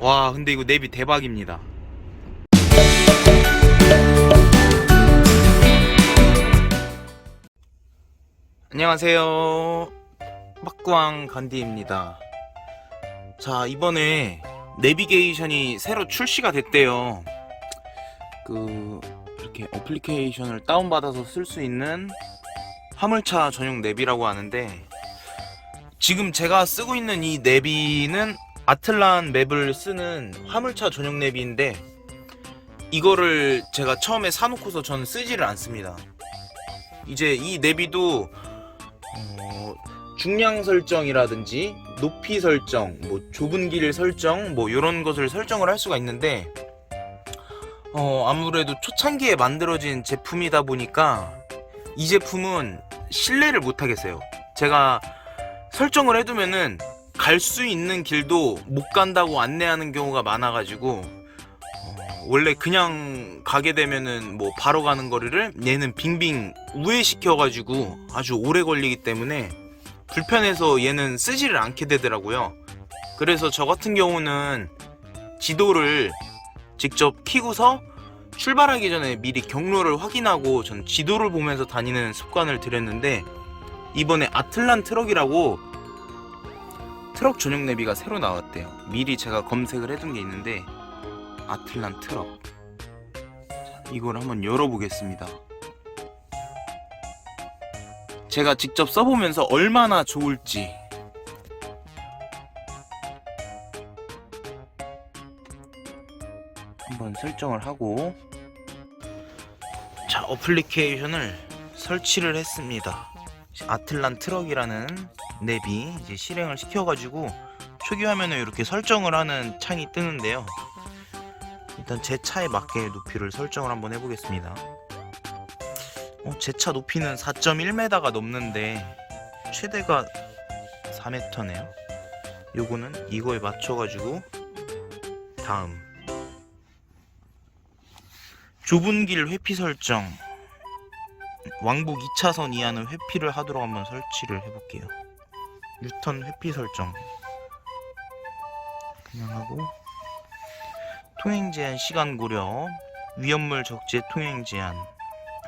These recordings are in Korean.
와 근데 이거 내비 대박입니다. 안녕하세요. 막구왕 간디입니다. 자 이번에 내비게이션이 새로 출시가 됐대요. 그 이렇게 어플리케이션을 다운받아서 쓸 수 있는 화물차 전용 내비라고 하는데 지금 제가 쓰고 있는 이 내비는 아틀란 맵을 쓰는 화물차 전용 내비인데 이거를 제가 처음에 사놓고서 저는 쓰지를 않습니다. 이제 이 내비도 어, 중량 설정이라든지 높이 설정, 뭐 좁은 길 설정, 뭐 이런 것을 설정을 할 수가 있는데 어, 아무래도 초창기에 만들어진 제품이다 보니까 이 제품은 신뢰를 못 하겠어요. 제가 설정을 해두면은 갈 수 있는 길도 못 간다고 안내하는 경우가 많아가지고 어, 원래 그냥 가게 되면은 뭐 바로 가는 거리를 얘는 빙빙 우회시켜가지고 아주 오래 걸리기 때문에 불편해서 얘는 쓰지를 않게 되더라고요. 그래서 저 같은 경우는 지도를 직접 키고서 출발하기 전에 미리 경로를 확인하고 전 지도를 보면서 다니는 습관을 들였는데 이번에 아틀란 트럭이라고 트럭 전용 내비가 새로 나왔대요. 미리 제가 검색을 해둔 게 있는데 아틀란 트럭. 자, 이걸 한번 열어보겠습니다. 제가 직접 써보면서 얼마나 좋을지 한번 설정을 하고 자 어플리케이션을 설치를 했습니다. 아틀란 트럭이라는 앱이 이제 실행을 시켜가지고 초기 화면에 이렇게 설정을 하는 창이 뜨는데요. 일단 제 차에 맞게 높이를 설정을 한번 해보겠습니다. 어, 제차 높이는 4.1m가 넘는데 최대가 4m네요. 요거는 이거에 맞춰가지고 다음 좁은 길 회피 설정 왕복 2차선 이하는 회피를 하도록 한번 설치를 해볼게요. 유턴 회피 설정. 그냥 하고 통행 제한 시간 고려 위험물 적재 통행 제한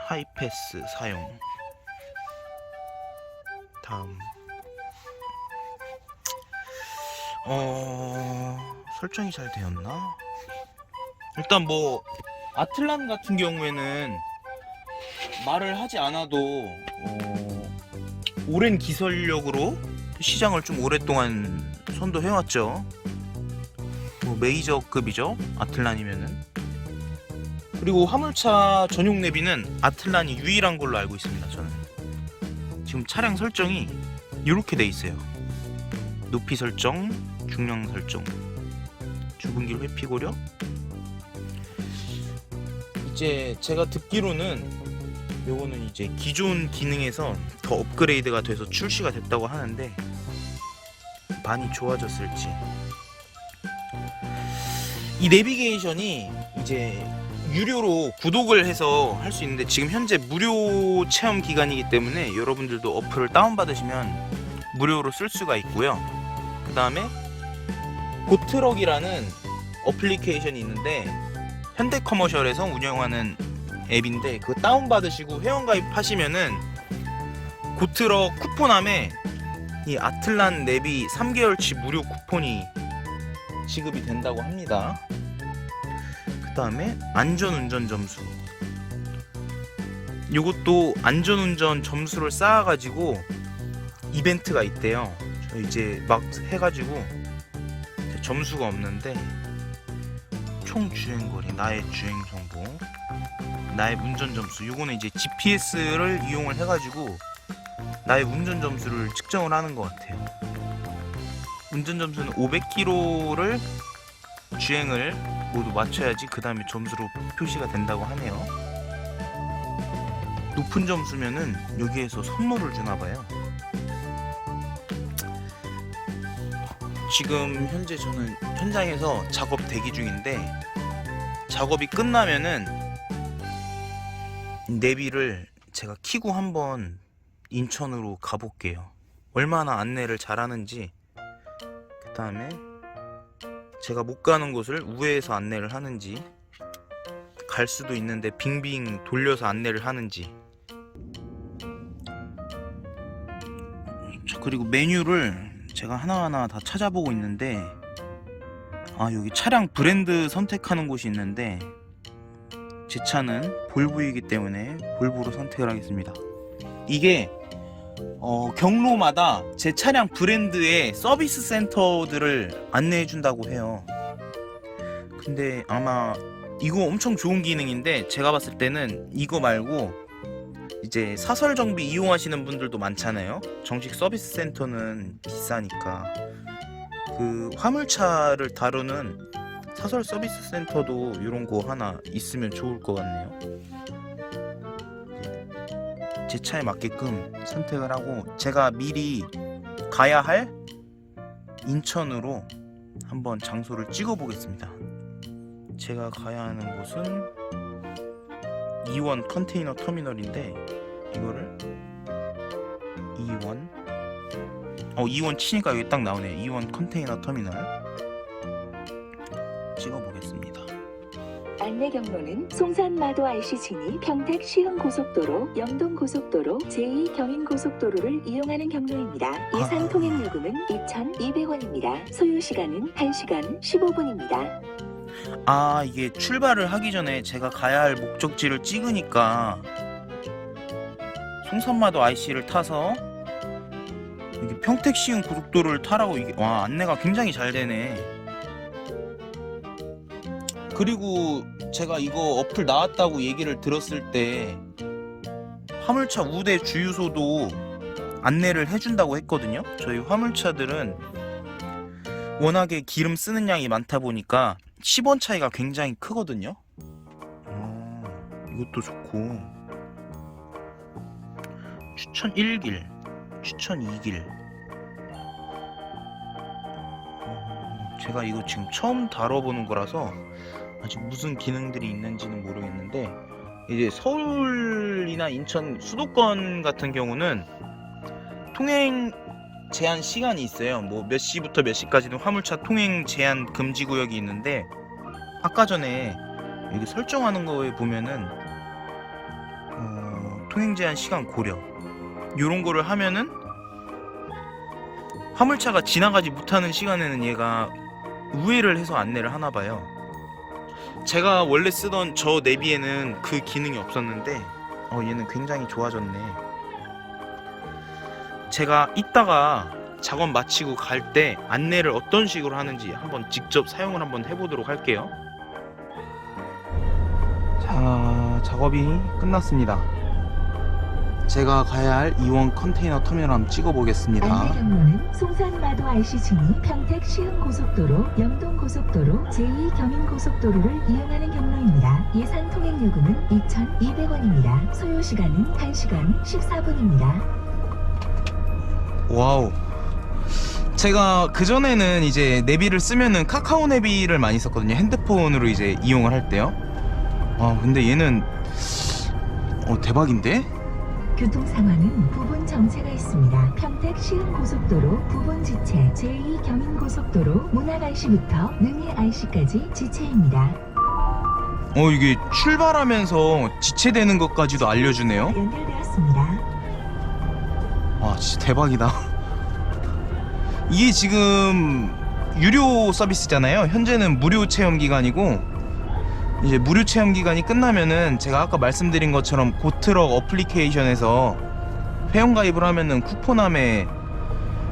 하이패스 사용. 다음. 어 설정이 잘 되었나? 일단 뭐 아틀란 같은 경우에는 말을 하지 않아도 어, 오랜 기술력으로 시장을 좀 오랫동안 선도해왔죠. 뭐 메이저급이죠. 아틀란이면은. 그리고 화물차 전용 내비는 아틀란이 유일한 걸로 알고 있습니다. 저는 지금 차량 설정이 이렇게 돼 있어요. 높이 설정, 중량 설정, 좁은 길 회피 고려. 이제 제가 듣기로는 요거는 이제 기존 기능에서 더 업그레이드가 돼서 출시가 됐다고 하는데 많이 좋아졌을지. 이 내비게이션이 이제 유료로 구독을 해서 할 수 있는데 지금 현재 무료 체험 기간이기 때문에 여러분들도 어플을 다운받으시면 무료로 쓸 수가 있고요. 그 다음에 고트럭이라는 어플리케이션이 있는데 현대커머셜에서 운영하는 앱인데 그거 다운받으시고 회원가입 하시면은 고트럭 쿠폰함에 이 아틀란 내비 3개월치 무료 쿠폰이 지급이 된다고 합니다. 그 다음에 안전운전 점수. 요것도 안전운전 점수를 쌓아가지고 이벤트가 있대요. 저 이제 막 해가지고 점수가 없는데 총 주행거리, 나의 주행 정보, 나의 운전 점수. 요거는 이제 GPS를 이용을 해가지고 나의 운전 점수를 측정을 하는 것 같아요. 운전 점수는 500km를 주행을 모두 맞춰야지 그 다음에 점수로 표시가 된다고 하네요. 높은 점수면은 여기에서 선물을 주나 봐요. 지금 현재 저는 현장에서 작업 대기 중인데 작업이 끝나면은 내비를 제가 키고 한번 인천으로 가볼게요. 얼마나 안내를 잘하는지. 그 다음에 제가 못 가는 곳을 우회해서 안내를 하는지 갈 수도 있는데 빙빙 돌려서 안내를 하는지. 자, 그리고 메뉴를 제가 하나하나 다 찾아보고 있는데 아 여기 차량 브랜드 선택하는 곳이 있는데 제 차는 볼보이기 때문에 볼보로 선택을 하겠습니다. 이게 어, 경로마다 제 차량 브랜드의 서비스 센터들을 안내해 준다고 해요 근데 아마 이거 엄청 좋은 기능인데 제가 봤을 때는 이거 말고 이제 사설 정비 이용하시는 분들도 많잖아요. 정식 서비스 센터는 비싸니까 그 화물차를 다루는 사설 서비스 센터도 이런 거 하나 있으면 좋을 것 같네요. 제 차에 맞게끔 선택을 하고 제가 미리 가야 할 인천으로 한번 장소를 찍어 보겠습니다. 제가 가야 하는 곳은 이원 컨테이너 터미널인데 이거를 이원 어 이원 치니까 여기 딱 나오네 이원 컨테이너 터미널. 찍어 보겠습니다 안내 경로는 송산마도 IC 진입 평택 시흥 고속도로, 영동 고속도로, 제2 경인 고속도로를 이용하는 경로입니다. 예산 아. 통행 요금은 2,200원입니다. 소요 시간은 1시간 15분입니다. 아 이게 출발을 하기 전에 제가 가야 할 목적지를 찍으니까 송산마도 IC를 타서 이게 평택 시흥 고속도로를 타라고 이게 와 안내가 굉장히 잘 되네. 그리고 제가 이거 어플 나왔다고 얘기를 들었을 때 화물차 우대 주유소도 안내를 해준다고 했거든요. 저희 화물차들은 워낙에 기름 쓰는 양이 많다 보니까 10원 차이가 굉장히 크거든요. 아, 이것도 좋고 추천 1길, 추천 2길. 음, 제가 이거 지금 처음 다뤄보는 거라서 아직 무슨 기능들이 있는지는 모르겠는데 이제 서울이나 인천 수도권 같은 경우는 통행 제한 시간이 있어요. 뭐 몇 시부터 몇 시까지는 화물차 통행 제한 금지 구역이 있는데 아까 전에 여기 설정하는 거에 보면은 어, 통행 제한 시간 고려 요런 거를 하면은 화물차가 지나가지 못하는 시간에는 얘가 우회를 해서 안내를 하나 봐요. 제가 원래 쓰던 저 내비에는 그 기능이 없었는데 어 얘는 굉장히 좋아졌네. 제가 이따가 작업 마치고 갈 때 안내를 어떤 식으로 하는지 한번 직접 사용을 한번 해보도록 할게요. 자, 작업이 끝났습니다. 제가 가야 할 이원 컨테이너 터미널 한번 찍어보겠습니다. 안내 경로는 송산마도 IC 진입 평택 시흥 고속도로, 영동 고속도로, 제2 경인 고속도로를 이용하는 경로입니다. 예산 통행 요금은 2,200원입니다. 소요 시간은 1시간 14분입니다. 와우. 제가 그전에는 이제 내비를 쓰면은 카카오 내비를 많이 썼거든요. 핸드폰으로 이제 이용을 할 때요. 아, 근데 얘는 어, 대박인데? 교통 상황은 부분 정체가 있습니다. 평택 시흥 고속도로 부분 지체, 제2 경인 고속도로 문학 IC부터 능해 IC까지 지체입니다. 어, 이게 출발하면서 지체되는 것까지도 알려주네요. 연결되었습니다. 와 진짜 대박이다 이게 지금 유료 서비스잖아요 현재는 무료 체험 기간이고 이제 무료 체험 기간이 끝나면은 제가 아까 말씀드린 것처럼 고트럭 어플리케이션에서 회원 가입을 하면은 쿠폰함에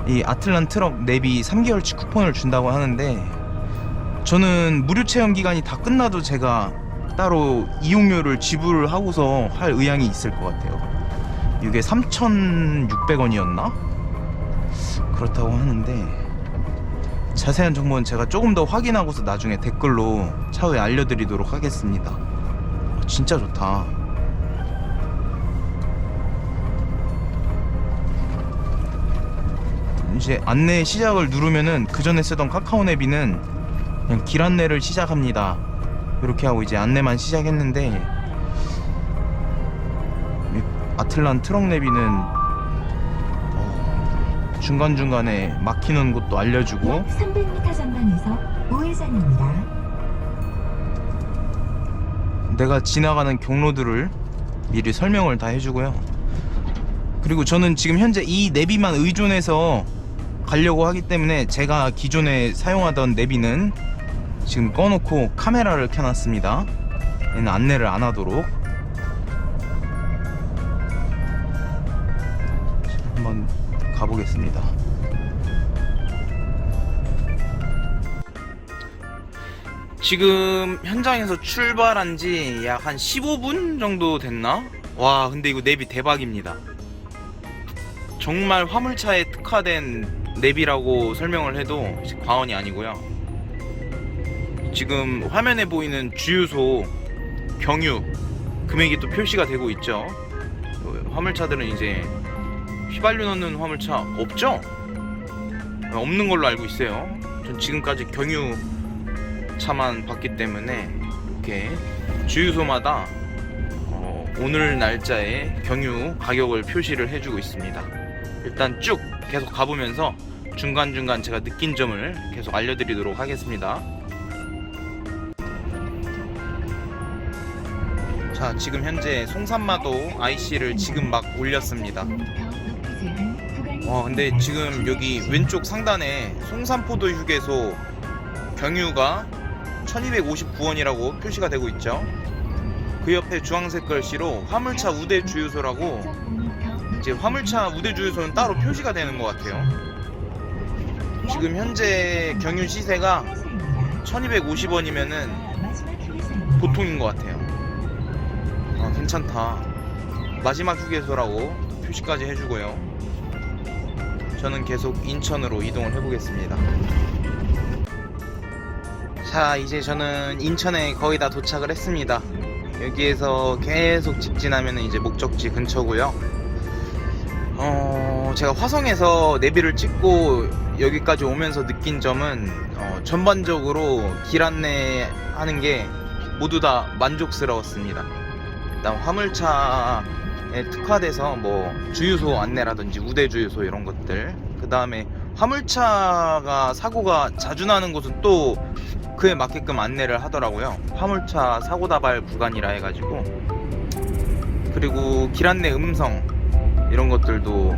이 아틀란 트럭 내비 3개월치 쿠폰을 준다고 하는데 저는 무료 체험 기간이 다 끝나도 제가 따로 이용료를 지불을 하고서 할 의향이 있을 것 같아요 이게 3,600원이었나? 그렇다고 하는데 자세한 정보는 제가 조금 더 확인하고서 나중에 댓글로 차후에 알려드리도록 하겠습니다. 어, 진짜 좋다. 이제 안내 시작을 누르면은 그 전에 쓰던 카카오 내비는 그냥 길 안내를 시작합니다. 이렇게 하고 이제 안내만 시작했는데 아틀란 트럭 내비는 어, 중간중간에 막히는 곳도 알려주고 약 300m 전방에서 우회전입니다. 내가 지나가는 경로들을 미리 설명을 다 해주고요. 그리고 저는 지금 현재 이 내비만 의존해서 가려고 하기 때문에 제가 기존에 사용하던 내비는 지금 꺼놓고 카메라를 켜놨습니다. 얘는 안내를 안 하도록. 지금 현장에서 출발한 지 약 한 15분 정도 됐나? 와, 근데 이거 내비 대박입니다. 정말 화물차에 특화된 내비라고 설명을 해도 과언이 아니고요. 지금 화면에 보이는 주유소 경유 금액이 또 표시가 되고 있죠. 화물차들은 이제 휘발유 넣는 화물차 없죠? 없는 걸로 알고 있어요. 전 지금까지 경유 차만 봤기 때문에 이렇게 주유소마다 어, 오늘 날짜에 경유 가격을 표시를 해주고 있습니다. 일단 쭉 계속 가보면서 중간중간 제가 느낀 점을 계속 알려드리도록 하겠습니다. 자, 지금 현재 송산마도 IC를 지금 막 올렸습니다. 와, 근데 지금 여기 왼쪽 상단에 송산포도 휴게소 경유가 1259원이라고 표시가 되고 있죠. 그 옆에 주황색 글씨로 화물차 우대 주유소라고 이제 화물차 우대 주유소는 따로 표시가 되는 것 같아요. 지금 현재 경유 시세가 1250원이면은 보통인 것 같아요. 아, 괜찮다. 마지막 휴게소라고 표시까지 해주고요. 저는 계속 인천으로 이동을 해보겠습니다. 자, 이제 저는 인천에 거의 다 도착을 했습니다. 여기에서 계속 직진하면 이제 목적지 근처고요. 어, 제가 화성에서 내비를 찍고 여기까지 오면서 느낀 점은 어, 전반적으로 길 안내 하는 게 모두 다 만족스러웠습니다. 일단 화물차에 특화돼서 뭐 주유소 안내라든지 우대 주유소 이런 것들 그 다음에 화물차가 사고가 자주 나는 곳은 또 그에 맞게끔 안내를 하더라고요. 화물차 사고 다발 구간이라 해가지고 그리고 길 안내 음성 이런 것들도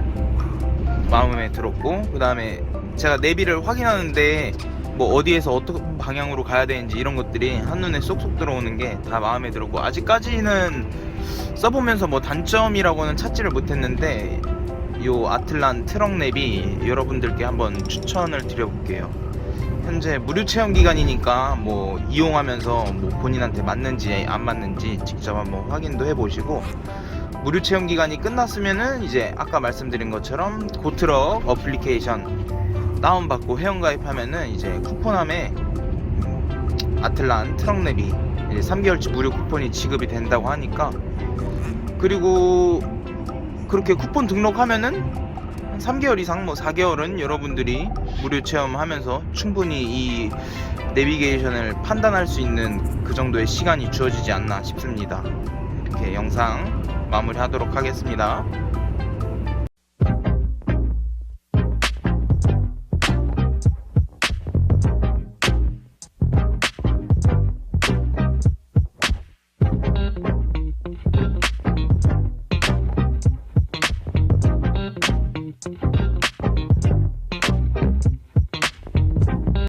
마음에 들었고 그 다음에 제가 내비를 확인하는데 뭐 어디에서 어떤 방향으로 가야 되는지 이런 것들이 한눈에 쏙쏙 들어오는 게 다 마음에 들었고 아직까지는 써보면서 뭐 단점이라고는 찾지를 못했는데 요 아틀란 트럭 랩이 여러분들께 한번 추천을 드려볼게요. 현재 무료 체험 기간이니까 뭐 이용하면서 뭐 본인한테 맞는지 안 맞는지 직접 한번 확인도 해보시고 무료 체험 기간이 끝났으면은 이제 아까 말씀드린 것처럼 고트럭 어플리케이션 다운받고 회원가입하면은 이제 쿠폰함에 아틀란 트럭 랩이 이제 3개월치 무료 쿠폰이 지급이 된다고 하니까 그리고 그렇게 쿠폰 등록하면은 한 3개월 이상 뭐 4개월은 여러분들이 무료 체험하면서 충분히 이 내비게이션을 판단할 수 있는 그 정도의 시간이 주어지지 않나 싶습니다. 이렇게 영상 마무리하도록 하겠습니다.